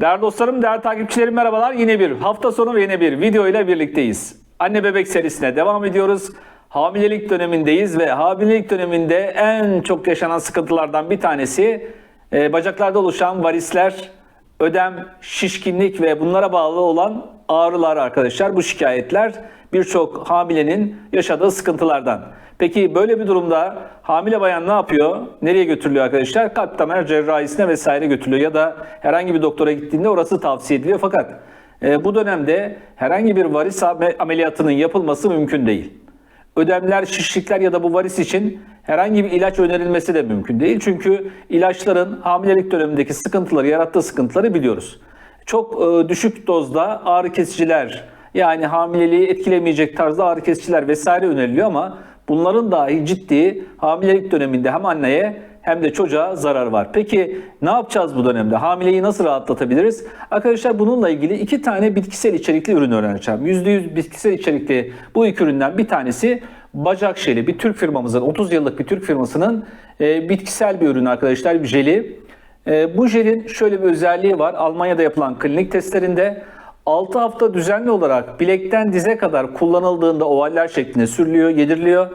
Değerli dostlarım, değerli takipçilerim merhabalar. Yine bir hafta sonu ve yine bir video ile birlikteyiz. Anne bebek serisine devam ediyoruz. Hamilelik dönemindeyiz ve hamilelik döneminde en çok yaşanan sıkıntılardan bir tanesi e, bacaklarda oluşan varisler, ödem, şişkinlik ve bunlara bağlı olan ağrılar arkadaşlar. Bu şikayetler birçok hamilenin yaşadığı sıkıntılardan. Peki böyle bir durumda hamile bayan ne yapıyor? Nereye götürülüyor arkadaşlar? Kalp damar cerrahisine vesaire götürülüyor ya da herhangi bir doktora gittiğinde orası tavsiye ediliyor. Fakat e, bu dönemde herhangi bir varis ame- ameliyatının yapılması mümkün değil. Ödemler, şişlikler ya da bu varis için herhangi bir ilaç önerilmesi de mümkün değil. Çünkü ilaçların hamilelik dönemindeki sıkıntıları, yarattığı sıkıntıları biliyoruz. Çok e, düşük dozda ağrı kesiciler yani hamileliği etkilemeyecek tarzda ağrı kesiciler vesaire öneriliyor ama bunların dahi ciddi hamilelik döneminde hem anneye hem de çocuğa zarar var. Peki ne yapacağız bu dönemde? Hamileyi nasıl rahatlatabiliriz? Arkadaşlar bununla ilgili iki tane bitkisel içerikli ürün öğreneceğim. %100 bitkisel içerikli bu iki üründen bir tanesi Bacak jeli. Bir Türk firmamızın, 30 yıllık bir Türk firmasının e, bitkisel bir ürün arkadaşlar, bir jeli. E, bu jelin şöyle bir özelliği var. Almanya'da yapılan klinik testlerinde 6 hafta düzenli olarak bilekten dize kadar kullanıldığında ovaller şeklinde sürülüyor, yediriliyor.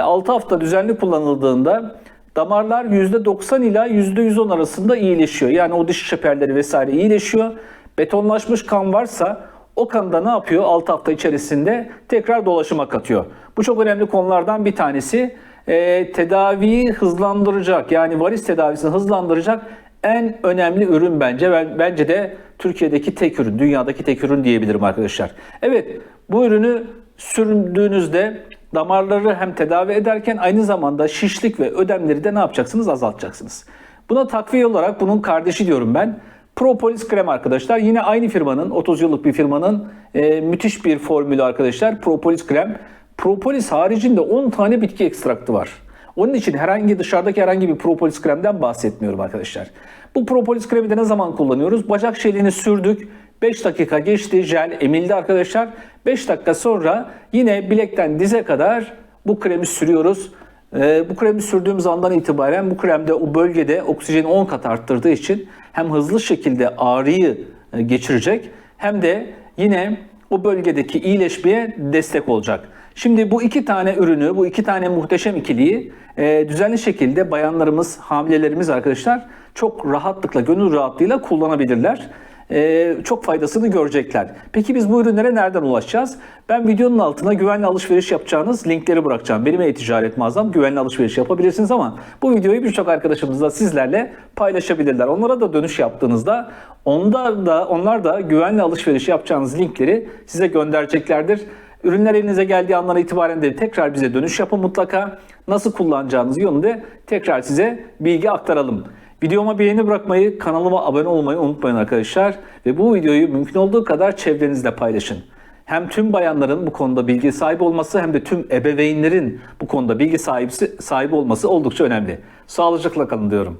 6 hafta düzenli kullanıldığında damarlar %90 ila %110 arasında iyileşiyor. Yani o dış çeperleri vesaire iyileşiyor. Betonlaşmış kan varsa o kanda ne yapıyor? 6 hafta içerisinde tekrar dolaşıma katıyor. Bu çok önemli konulardan bir tanesi. Ee, tedaviyi hızlandıracak yani varis tedavisini hızlandıracak en önemli ürün bence. Ben, bence de Türkiye'deki tek ürün, dünyadaki tek ürün diyebilirim arkadaşlar. Evet bu ürünü sürdüğünüzde damarları hem tedavi ederken aynı zamanda şişlik ve ödemleri de ne yapacaksınız? Azaltacaksınız. Buna takviye olarak bunun kardeşi diyorum ben. Propolis krem arkadaşlar. Yine aynı firmanın, 30 yıllık bir firmanın e, müthiş bir formülü arkadaşlar. Propolis krem. Propolis haricinde 10 tane bitki ekstraktı var. Onun için herhangi dışarıdaki herhangi bir propolis kremden bahsetmiyorum arkadaşlar. Bu propolis kremi de ne zaman kullanıyoruz? Bacak jelini sürdük. 5 dakika geçti, jel emildi arkadaşlar. 5 dakika sonra yine bilekten dize kadar bu kremi sürüyoruz. Ee, bu kremi sürdüğümüz andan itibaren bu kremde o bölgede oksijeni 10 kat arttırdığı için hem hızlı şekilde ağrıyı e, geçirecek hem de yine o bölgedeki iyileşmeye destek olacak. Şimdi bu iki tane ürünü, bu iki tane muhteşem ikiliyi e, düzenli şekilde bayanlarımız, hamilelerimiz arkadaşlar çok rahatlıkla, gönül rahatlığıyla kullanabilirler. E, çok faydasını görecekler. Peki biz bu ürünlere nereden ulaşacağız? Ben videonun altına güvenli alışveriş yapacağınız linkleri bırakacağım. Benim e-ticaret mağazam güvenli alışveriş yapabilirsiniz ama bu videoyu birçok arkadaşımız da sizlerle paylaşabilirler. Onlara da dönüş yaptığınızda onlar da onlar da güvenli alışveriş yapacağınız linkleri size göndereceklerdir. Ürünler elinize geldiği andan itibaren de tekrar bize dönüş yapın mutlaka. Nasıl kullanacağınız yönünde tekrar size bilgi aktaralım. Videoma beğeni bırakmayı, kanalıma abone olmayı unutmayın arkadaşlar. Ve bu videoyu mümkün olduğu kadar çevrenizle paylaşın. Hem tüm bayanların bu konuda bilgi sahibi olması hem de tüm ebeveynlerin bu konuda bilgi sahibi, sahibi olması oldukça önemli. Sağlıcakla kalın diyorum.